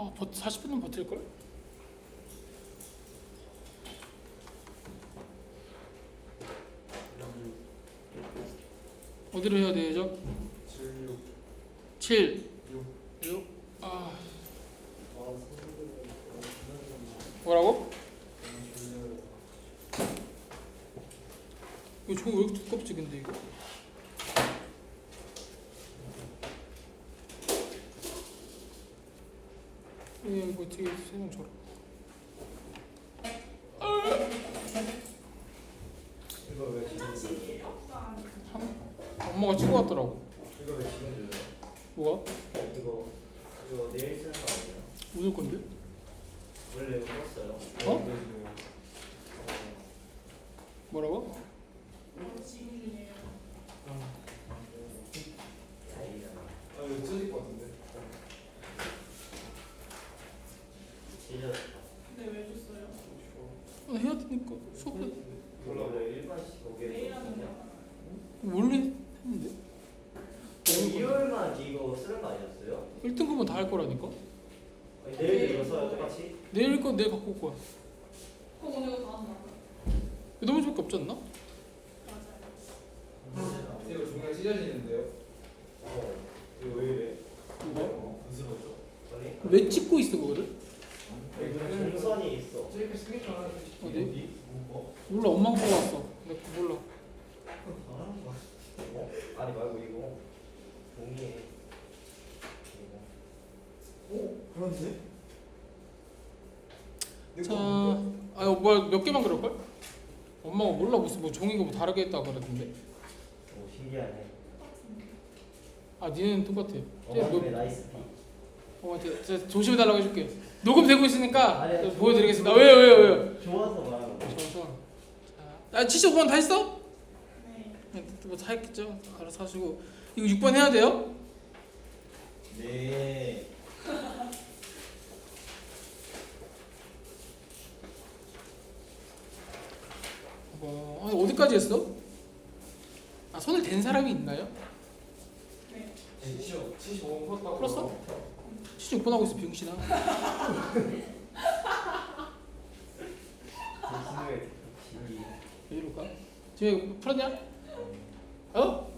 아, 버, 40분은 버틸걸? 어디로 해야 되죠? 7, 7, 6. 6. 아, 뭐라고? 이거 저거 왜 이렇게 두껍지 근데 이거? 예, 이거 어떻게 세상 저러? 이거 왜 지금 엄마가 찍어 왔더라고. 이거 왜 지금 줘요? 뭐가? 이거 이거 내일 쓰는 거 아니에요? 오늘 건데? 원래 이거 썼어요. 어? 어? 뭐라고? 아니잖아. 아 이거 찢을 것 같은데. 진짜 근데 왜 줬어요? 아, 해야 되니까 수업해. 이거 원래 일반식 거기에 내일 하면 돼요. 원래 했는데 일요일만 이거 쓰는 거 아니었어요? 1등급은 다 할 거라니까. 아니, 내일도 이거 써요 똑같이? 내일 갖고 올 거야. 그럼 오늘 이거 다 한다. 너무 밖에 없지 않나? 맞아요. 이거 중간에 찢어지는데요. 어. 이거 왜 이래? 뭐가? 어, 부스러져. 아니 왜 찍고 있어 그거를? 여기 동선이 있어. 저기 스케치 하나 어디? 뭐? 몰라 엄마가 왔어. 내가 그거 몰라. 어? 아니 말고 이거 종이에 이거 어? 그런데? 자, 아, 뭐몇 개만 그럴 걸? 엄마가 몰라 무슨 뭐 종이가 뭐 다르게 했다 그러던데. 오 신기하네. 아, 니네는 똑같아. 쟤 어머님의 너, 나이스 피. 엄마한테 제가 조심해 달라고 해줄게. 녹음되고 있으니까 아니야, 저 보여드리겠습니다. 왜요, 왜요, 왜요? 좋아서 거. 좋아서. 자, 아, 75번 다 했어? 네. 뭐 다 했겠죠. 알아서 하시고 이거 6번 해야 돼요? 네. 뭐 아니, 어디까지 했어? 아 손을 댄 사람이 있나요? 네. 75, 75번 컸다고. 풀었어? 76번 하고 있어 진리. 왜 이럴까? 지금 풀었냐? 어?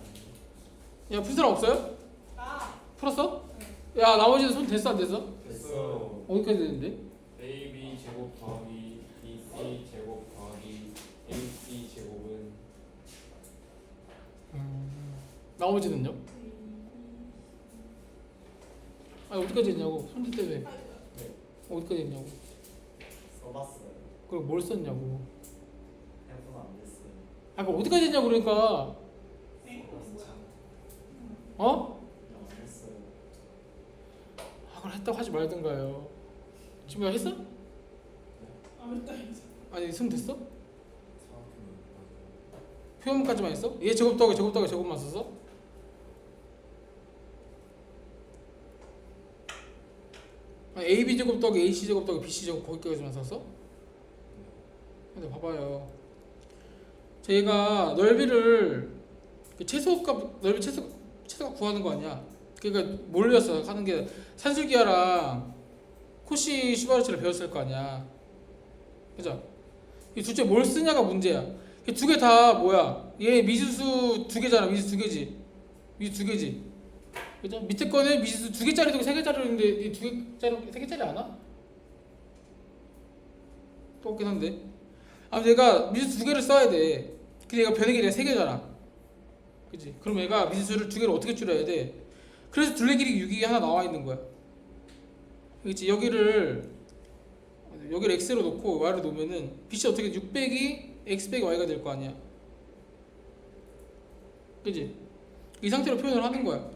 야, 풀 사람 없어요? 아. 풀었어? 야, 나머지는 손 됐어, 안 됐어? 됐어. 어디까지 됐는데? 나머지는요? 아, 어디까지 했냐고. 손 됐대 왜? 어디까지 했냐고. 써봤어요. 그리고 뭘 썼냐고. 해보면 안 됐어요. 아까 어디까지 했냐고 그러니까. 어? 안 했어요. 아, 그걸 했다고 하지 말든가요. 지금 야 했어? 아, 맞다. 이제. 아니, 손 됐어? 표현까지만 했어? 얘 제곱 더하기 제곱 더하기 제곱만 썼어? 아, AB 제곱 더하기 AC 제곱 더하기 BC 제곱 거기까지만 썼어? 근데 봐봐요. 저희가 넓이를 그 최소값 넓이 최소 최소값 구하는 거 아니야? 그러니까 몰렸어 하는 게 산술기하랑 코시 슈바르츠를 배웠을 거 아니야. 그죠? 이 둘째 뭘 쓰냐가 문제야. 두 개 다 뭐야? 얘 미지수 두 개잖아. 미지수 두 개지. 미지수 두 개지. 그죠? 밑에 거는 미지수 두 개짜리도 세 개짜리인데 이두 개짜리 세 개짜리 아나? 똑같긴 한데. 아무튼 얘가 미지수 두 개를 써야 돼. 근데 얘가 변의 길이가 세 개잖아. 그지? 그럼 얘가 미지수를 두 개를 어떻게 줄여야 돼? 그래서 둘레 길이 6이 하나 나와 있는 거야. 그렇지? 여기를 여기를 x로 놓고 y로 놓으면은 빛이 어떻게 6 빼기 x 빼기 y가 될 거 아니야. 그지? 이 상태로 표현을 하는 거야.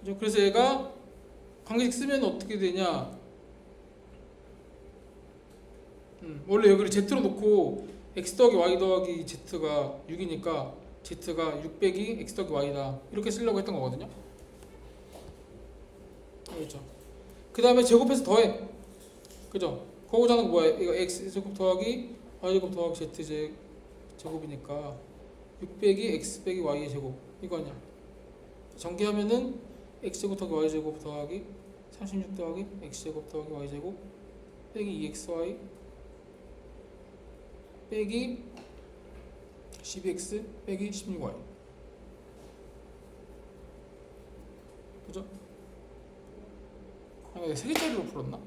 그죠? 그래서 얘가 관계식 쓰면 어떻게 되냐? 음, 원래 여기를 z로 놓고 x 더하기 y 더하기 z가 6이니까 z가 6 빼기 x 더하기 y다. 이렇게 쓰려고 했던 거거든요. 그렇죠. 그 다음에 제곱해서 더해. 그죠? 거기자는 뭐야? 이거 x 제곱 더하기 y 제곱 더하기 z 제 제곱이니까 6 빼기 x 빼기 y의 제곱 이거 아니야? 전개하면은 x 제곱 더하기 y 제곱 더하기 36 더하기 x제곱 더하기 y제곱 빼기 2xy 빼기 12x 빼기 16y 그죠? 아니 내가 세 개짜리로 풀었나?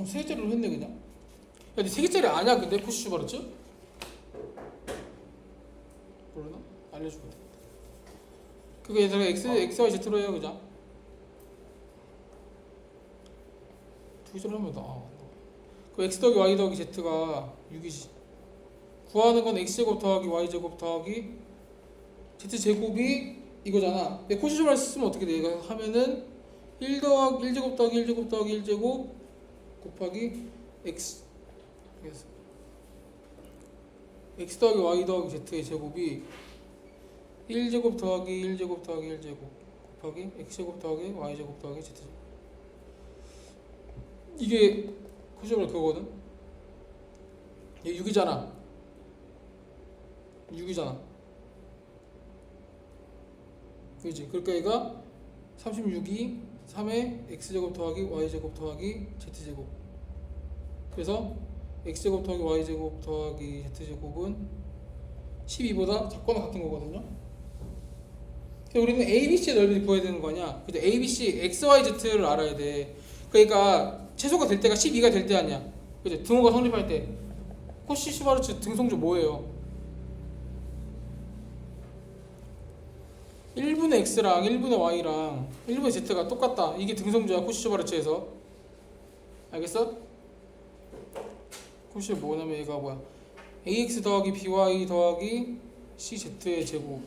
어, 세 개짜리로 했네 그냥. 야, 근데 세 개짜리 아니야 근데 푸시 슈 바르츠? 모르나? 알려주고. 그게 얘들아 x x y z로 해요 그냥. 두 개짜리 하면 나. 아, 그 x 더하기 y 더하기 z가 6이지. 구하는 건 x 제곱 더하기 y 제곱 더하기 z 제곱이 이거잖아. 근데 코시쇼를 쓰면 어떻게 돼? 이거 하면은 1 더하기 1제곱 더하기 1제곱 더하기 1제곱 곱하기 x 그래서 x 더하기 y 더하기 z의 제곱이 1제곱 더하기 1제곱 더하기 1제곱 곱하기 x제곱 더하기 y제곱 더하기 z제곱 이게 코시쇼를 그거거든? 얘 6이잖아 6이잖아 그지? 그러니까 얘가 36이 3에 x제곱 더하기 y제곱 더하기 z제곱. 그래서 x제곱 더하기 y제곱 더하기 z제곱은 12보다 작거나 같은 거거든요. 그래서 우리는 ABC의 넓이를 구해야 되는 거 아니야? 근데 ABC, x, y, z를 알아야 돼. 그러니까 최소가 될 때가 12가 될 때 아니야. 그지? 등호가 성립할 때. 코시 슈바르츠 등성조 뭐예요? 1분의 x랑 1분의 y랑 1분의 z가 똑같다. 이게 등성조야 코시쇼바르츠에서. 알겠어? 코시 뭐냐면 얘가 뭐야? ax 더하기 by 더하기 cz의 제곱.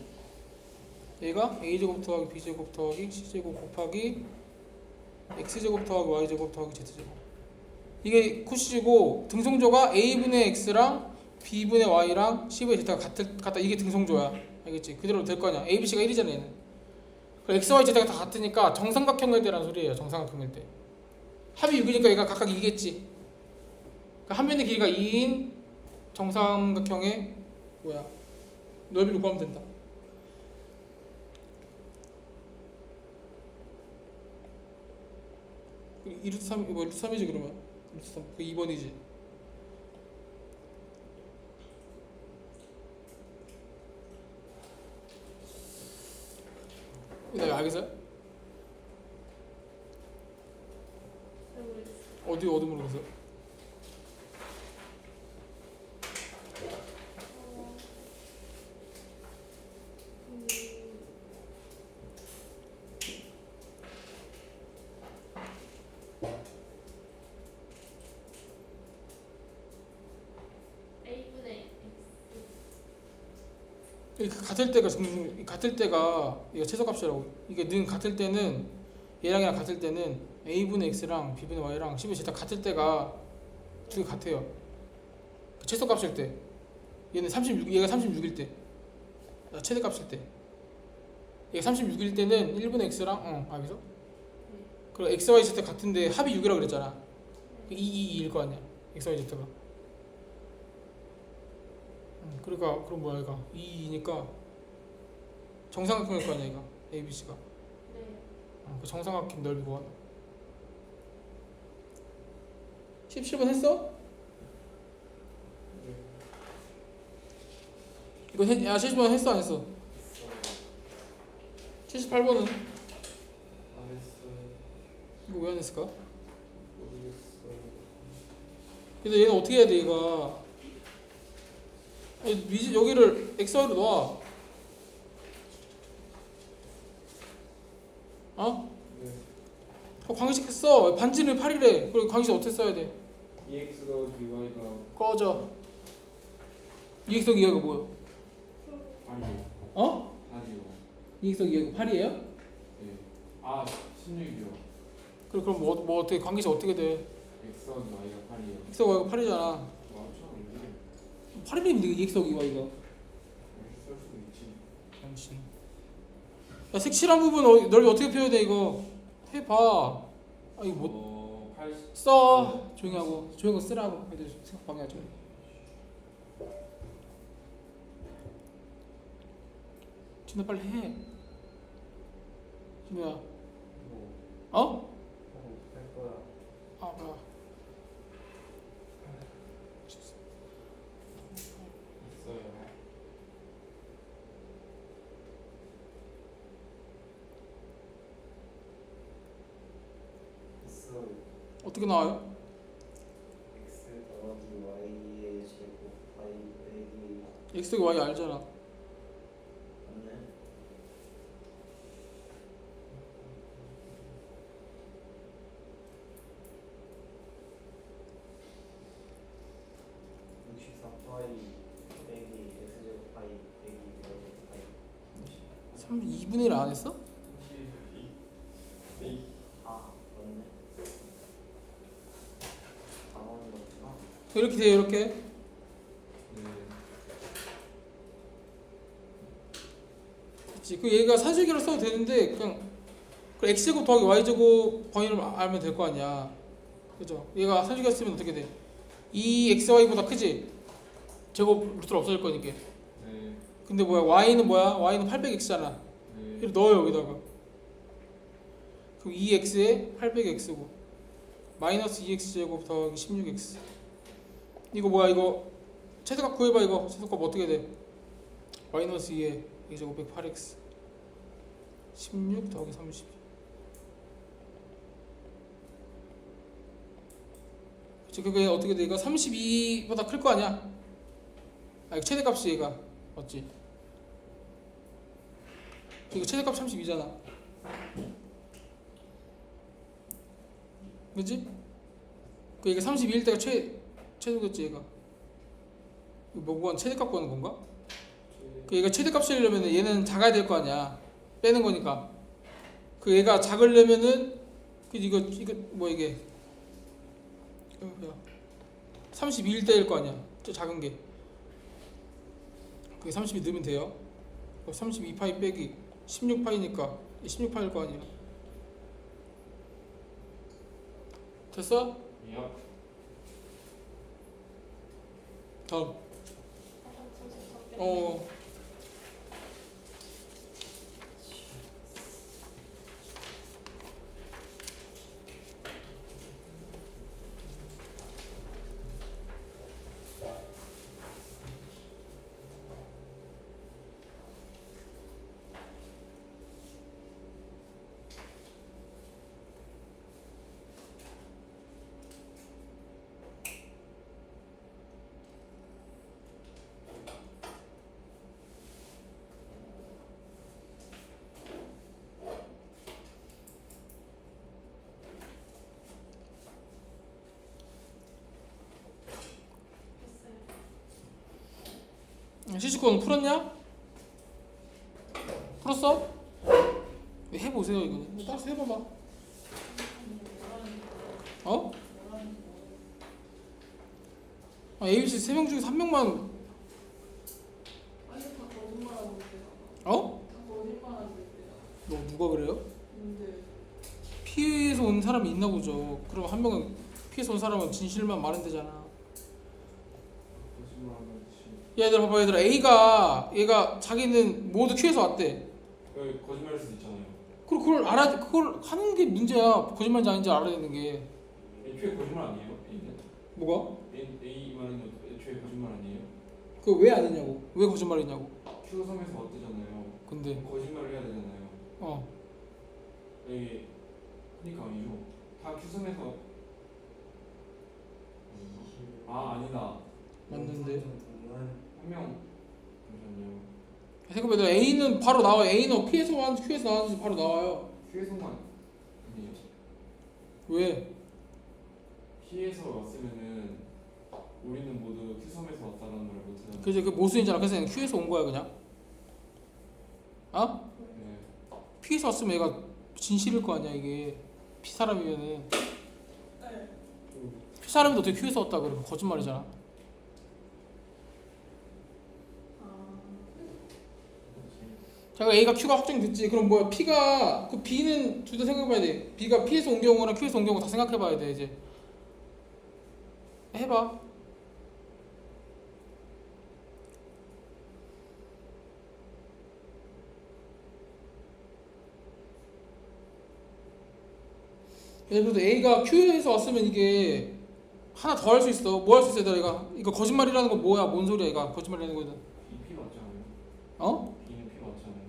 얘가 a 제곱 더하기 b 제곱 더하기 c 제곱 곱하기 x 제곱 더하기 y 제곱 더하기 z 제곱. 이게 코시고 등성조가 a분의 x랑 b분의 y랑 c분의 z가 같을 같다. 이게 등성조야. 알겠지? 그대로 될 거 아니야. A, B, C가 1이잖아 얘는. 그 X, Y, Z가 다 같으니까 정삼각형일대라는 소리예요. 정삼각형일대. 합이 6이니까 얘가 각각 2겠지. 그러니까 한 면의 길이가 2인 정삼각형의 뭐야 넓이를 구하면 된다. 그 2루트 3, 뭐 루트 3이지 그러면 루트 3, 그 2번이지. 네, 알겠어요? 어디 어디 모르겠어요? A분의 이게 같을 때가 정 같을 때가 이거 최소값이라고. 이게 는 같을 때는 얘랑 얘랑 같을 때는 a분의 x랑 b분의 y랑 c분의 z 다 같을 때가 두 개 같아요. 그 최소값일 때. 얘는 36 얘가 36일 때. 아, 최대값일 때. 얘가 36일 때는 1분의 x랑 어 알겠어? 그리고 x, y, z 같은데 합이 6이라고 그랬잖아. 2, 2, 2일 거 아니야. X, y, z가. 음, 그러니까 그럼 뭐야 얘가? 2니까 정삼각형일 거 아니야 얘가 A, B, C가 네. 어, 그 정삼각형 넓이 구하다 17번 했어? 이거 했, 야 70번 했어 안 했어? 78번은 안 했어요. 이거 왜 안 했을까? 모르겠어요. 근데 얘는 어떻게 해야 돼 얘가 아니, 미지- 여기를 XY로 놔 어? 네. 어, 광식 했어 반지를 8이래 그리고 광식 어떻게 써야 돼? EX가 DY가 꺼져 2x 더하기 2가 뭐야? 아니요. 어? 아니요. 2x 더하기 2가 8이에요? 네. 아 16이요. 그래 그럼 뭐, 뭐 어떻게 관계식 어떻게 돼? X 더하기 Y가 8이에요. x 더하기 8이잖아 맞죠? 이게 8이면 이게 2x 더하기 2가 이렇게 쓸 수도 있지. 당신 야 색칠한 부분 어, 넓이 어떻게 표현해 이거 해봐 아 이거 못 어, 80. 써 조용히 하고 조용히 쓰라고 애들 생각 방해하지 진짜 빨리 해 진우야 뭐, 어? 거야. 아 뭐야 있어요. 있어요. 어떻게 나와요? x 제곱 y 알잖아 맞네. 육십삼 y 빼기 x 제곱 y 빼기 y y 3 2분의 1 안 했어? 32. 아 맞네. 나머지 없구나. 이렇게 돼요 이렇게 네. 그치 그 얘가 산술기로 써도 되는데 그냥 그 x제곱 더하기 y제곱 범위를 알면 될 거 아니야 그죠? 얘가 산술기로 쓰면 어떻게 돼? 2xy보다 크지? 제곱 루트로 없어질 거니까 네. 근데 뭐야 y는 뭐야? y는 800x잖아 네. 이렇게 넣어요 여기다가 그럼 2x에 800x고 마이너스 2x제곱 더하기 16x 이거 뭐야 이거 최대값 구해봐 이거 최대값 어떻게 돼? 마이너스 2에 x제곱 108x 16 더하기 30 그치 그게 어떻게 돼? 이거 32보다 클 거 아니야? 아 이거 최대값이 얘가 맞지? 이거 최대값 32잖아. 그지? 그 얘가 32일 때가 최 최소겠지 얘가. 뭐 구한 최대값 구하는 건가? 그 얘가 최대값 쓰려면 얘는 작아야 될 거 아니야. 빼는 거니까. 그 얘가 작으려면은 그 이거 이거 뭐 이게 이거 뭐야? 32일 때일 거 아니야. 저 작은 게. 그게 32 넣으면 돼요. 32파이 빼기 16파이니까 16파일 거 아니야. 됐어? 야. 다음. 어. 시시코는 풀었냐? 풀었어? 해보세요 이거는. 따라서 해봐봐. 어? 아, ABC 세명 중에서 한 명만 아니 다 거짓말하고 있대요. 어? 너 누가 그래요? 피해서 온 사람이 있나 보죠. 그럼 한 명은 피해서 온 사람은 진실만 말하면 되잖아. 얘들 봐봐 얘들아 A가 얘가 자기는 모두 Q에서 왔대. 왜 거짓말할 수도 있잖아요. 그걸 그걸 알아 그걸 하는 게 문제야. 거짓말인지 아닌지 알아야 되는 게 애초에 거짓말 아니에요? A는? 뭐가? A A 말은 애초에 거짓말 아니에요? 그왜 아니냐고. 왜 거짓말이냐고. Q 섬에서 왔대잖아요. 근데 거짓말을 해야 되잖아요. 어 이게 그러니까 아니죠. 다 Q 섬에서 아 아니다. 맞는데. 한 명. 잠시만요. 생각해봐 A는 바로 나와. A는 P에서 왔는지 Q에서 나왔는지 바로 나와요. Q에서만 아니에요. 왜? P에서 왔으면은 우리는 모두 Q 섬에서 왔다는 말을 못하잖아요. 그지 그 모순이잖아. 그래서 그냥 Q에서 온 거야 그냥. 어? 네. P에서 왔으면 얘가 진실일 거 아니야 이게 P 사람이면은 네. P 사람인데 어떻게 Q에서 왔다 그러면 거짓말이잖아. 아. 자, A가 Q가 확정됐지. 그럼 뭐야? P가 그 B는 둘 다 생각해봐야 돼. B가 P에서 온 경우랑 Q에서 온 경우 다 생각해봐야 돼 이제. 해봐. 예를 들어 A가 Q에서 왔으면 이게 하나 더 할 수 있어. 뭐 할 수 있어, 얘들아, 얘가? 이거 거짓말이라는 거 뭐야? 뭔 소리야, 얘가? 거짓말이라는 거는. 이 P 맞지 않아요? 어? B는 P 맞지 않아요?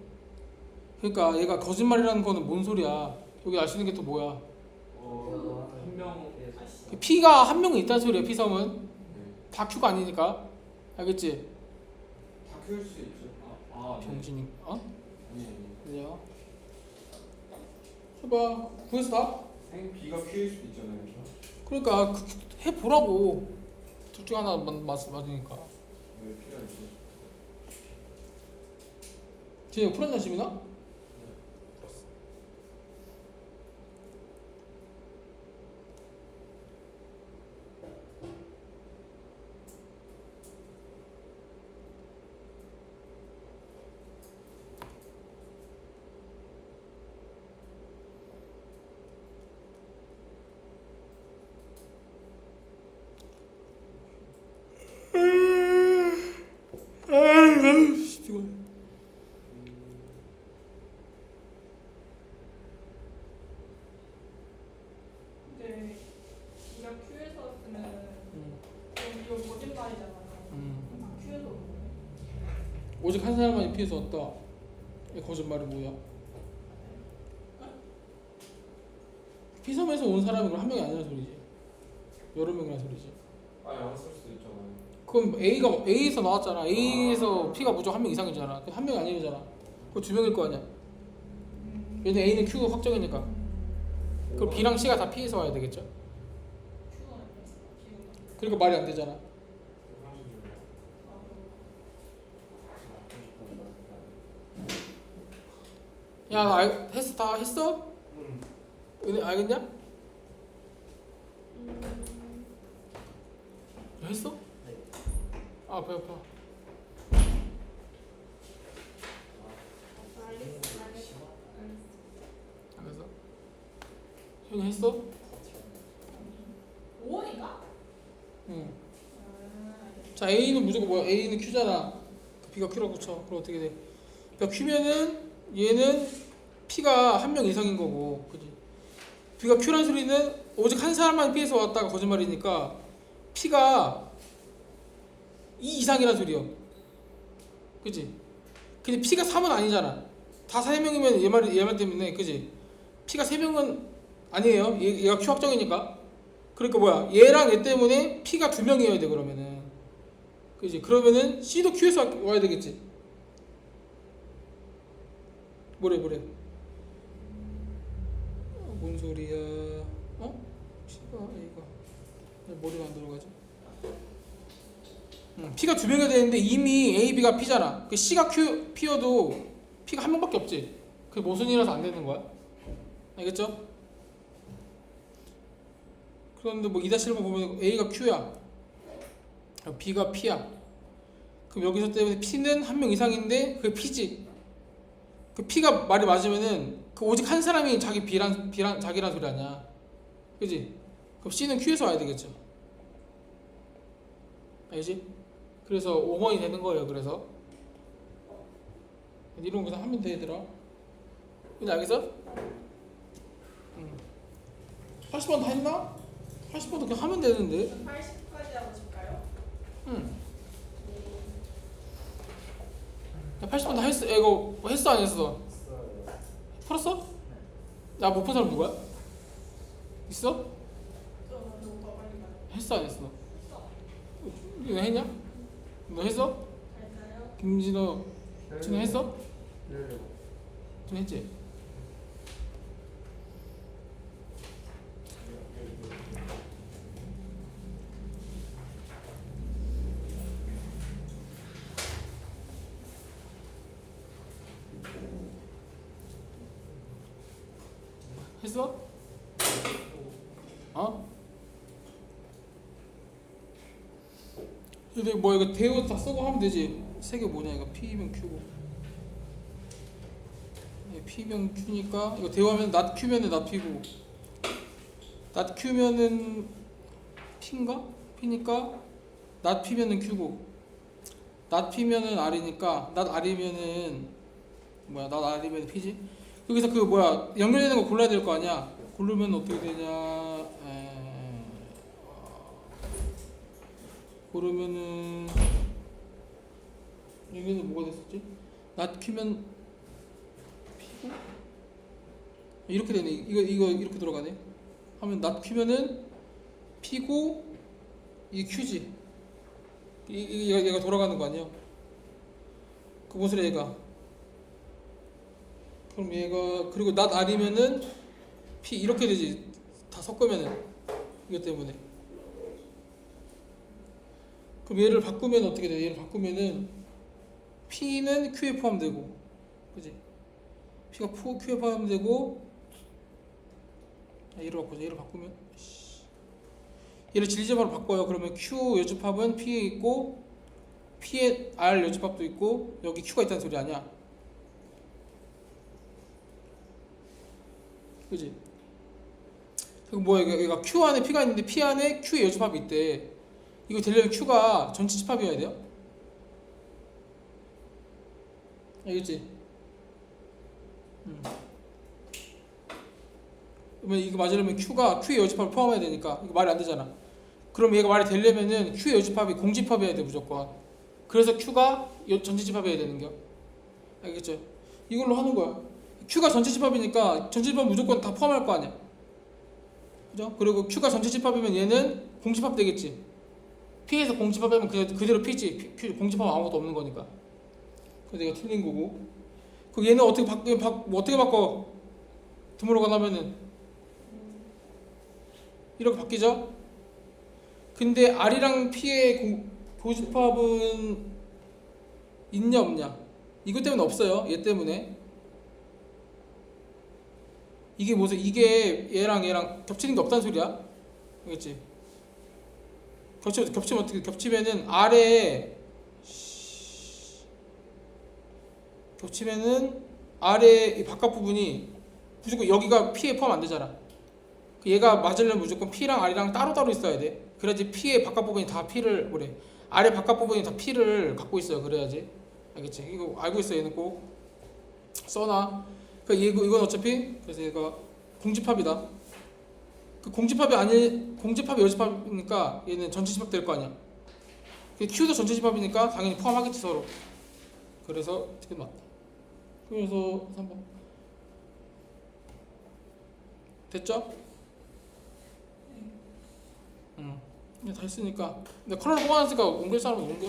그러니까 얘가 거짓말이라는 거는 뭔 소리야? 여기 알 수 있는 게 또 뭐야? 어, 한 명. 그 P가 한 명이 있다는 소리야. P섬은 네. 다 Q가 아니니까. 알겠지? 다 키울 수 있죠. 아, 아 네. 병신이. 어? 그래요. 해봐. 구해서 다. 생 B가 Q일 수도 있잖아요. 그러니까 그, 해 보라고. 둘 중 하나 맞, 맞, 맞으니까. 왜 있어? 지금 풀었나 지민아? 아유, 씨, 피곤해. 근데 이가 Q에서 왔으면 음, 이거 거짓말이잖아요. 음. 다 Q에서 온 거예요. 오직 한 사람만 피해서 왔다. 이 거짓말이 뭐야? 피섬에서 온 사람이 그럼 한 명이 아니라는 소리지. 여러 명이라는 소리지. 아니 안 쓸 수도 있잖아요. 그럼 A가 A에서 나왔잖아. A에서 P가 무조건 한 명 이상이잖아. 그한 명이 아니잖아. 그거 두 명일 거 아니야. 얘는 A는 Q 확정이니까. 그럼 B랑 C가 다 P에서 와야 되겠죠. 그러니까 말이 안 되잖아. 야, 나 알, 했어 다 했어? 응. 은혜 알겠냐? 음. 했어? 네. 아 배 아파. 알겠어. 현이 했어? 5원인가? 응. 아. 자 A는 무조건 뭐야? A는 Q잖아. 그 B가 Q라고 쳐. 그럼 어떻게 돼? 그러니까 Q면은 얘는 P가 한 명 이상인 거고, 그지? B가 Q란 소리는 오직 한 사람만 P에서 왔다가 거짓말이니까 P가 2 이상이란 소리요. 그지? 근데 P가 3은 아니잖아. 다 3명이면 얘 말, 얘말 때문에, 그지? P가 3명은 아니에요. 얘, 얘가 Q 확정이니까. 그러니까 뭐야? 얘랑 얘 때문에 P가 2명이어야 돼, 그러면은. 그지? 그러면은 C도 Q에서 와- 와야 되겠지. 뭐래 뭐래. 어, 뭔 소리야? 어? P가 A가 왜 머리가 안 들어가지? 응, P가 두 명이 되는데 이미 A, B가 P잖아. 그 C가 Q, P여도 P가 한 명밖에 없지. 그게 모순이라서 안 되는 거야. 알겠죠? 그런데 뭐 2-1번 보면 A가 Q야. B가 P야. 그럼 여기서 때문에 P는 한 명 이상인데 그게 P지. 그 P가 말이 맞으면은 그 오직 한 사람이 자기 B란 B란 자기란 소리 아니야. 그지? 그럼 C는 Q에서 와야 되겠죠. 알지? 그래서 5번이 되는 거예요. 그래서 이런 거 그냥 하면 돼 얘들아. 근데 알겠어? 응. 80번 다 했나? 80번도 그냥 하면 되는데. 80까지 하고 싶까요? 응. 야, 80번 다 했어. 야, 이거 뭐 했어 안 했어? 풀었어? 야못푼 사람 누구야? 있어? 했어 안 했어? 이거 했냐? 너 했어? 김진호 진호 했어? 좀 했지? 했어? 근데 뭐 이거 대우 다 쓰고 하면 되지. 세 개 뭐냐 이거 P면 Q고. P면 Q니까 이거 대우하면 not Q면은 not P고. not Q면은 P인가? P니까 not P면은 Q고. not P면은 R이니까 not R이면은 뭐야 not R이면 P지? 여기서 그 뭐야 연결되는 거 골라야 될 거 아니야? 고르면 어떻게 되냐? 에... 어, 고르면은 여기는 뭐가 됐었지? 낫 키면 피고 이렇게 되네. 이거 이거 이렇게 들어가네. 하면 낫 키면은 피고 이게 큐지. 이, 이 얘가, 얘가 돌아가는 거 아니야? 그 무슨 얘가? 그럼 얘가 그리고 낫 아니면은 P 이렇게 되지 다 섞으면은 이것 때문에 그럼 얘를 바꾸면 어떻게 돼? 얘를 바꾸면은 P는 Q에 포함되고 그지? P가 포 Q에 포함되고 아, 얘를 바꾸자 얘를 바꾸면 씨. 얘를 질제바로 바꿔요 그러면 Q 여집합은 P에 있고 P에 R 여집합도 있고 여기 Q가 있다는 소리 아니야 그지? 그 뭐야 얘가 Q 안에 P가 있는데 P 안에 Q의 여집합이 있대. 이거 되려면 Q가 전체 집합이어야 돼요. 알겠지? 음. 그러면 이거 맞으려면 Q가 Q의 여집합을 포함해야 되니까 이거 말이 안 되잖아. 그럼 얘가 말이 되려면은 Q의 여집합이 공집합이어야 돼 무조건. 그래서 Q가 여- 전체 집합이어야 되는 겨. 알겠죠? 이걸로 하는 거야. Q가 전체 집합이니까 전체 집합 무조건 다 포함할 거 아니야. 그죠? 그리고 Q가 전체 집합이면 얘는 공집합 되겠지. P에서 공집합하면 그대로, 그대로 P지. P, 공집합 아무것도 없는 거니까. 그래서 이거 틀린 거고. 그 얘는 어떻게 바꿔? 바, 뭐 어떻게 바꿔? 드물어가 나면은 이렇게 바뀌죠? 근데 R이랑 P의 공, 교집합은 있냐 없냐? 이것 때문에 없어요. 얘 때문에. 이게 무슨 이게 얘랑 얘랑 겹치는 게 없다는 소리야. 알겠지? 겹치 겹치면 어떻게 겹치면은 아래 겹치면은 아래 이 바깥 부분이 무조건 여기가 P에 포함 안 되잖아. 그 얘가 맞으려면 무조건 P랑 R이랑 따로따로 있어야 돼. 그래야지 P의 바깥 부분이 다 P를 뭐래. 아래 바깥 부분이 다 P를 갖고 있어요. 그래야지. 알겠지? 이거 알고 있어 얘는 꼭 써놔. 그러니까 이거 이건 어차피 그래서 얘가 공집합이다. 그 공집합이 아니 공집합이 여집합이니까 얘는 전체 집합 될 거 아니야. 그 Q도 전체 집합이니까 당연히 포함하겠지 서로. 그래서 지금 맞다. 그래서 3번 됐죠? 응. 다 했으니까. 근데 컬러 뽑아놨으니까 옮길 사람은 옮겨.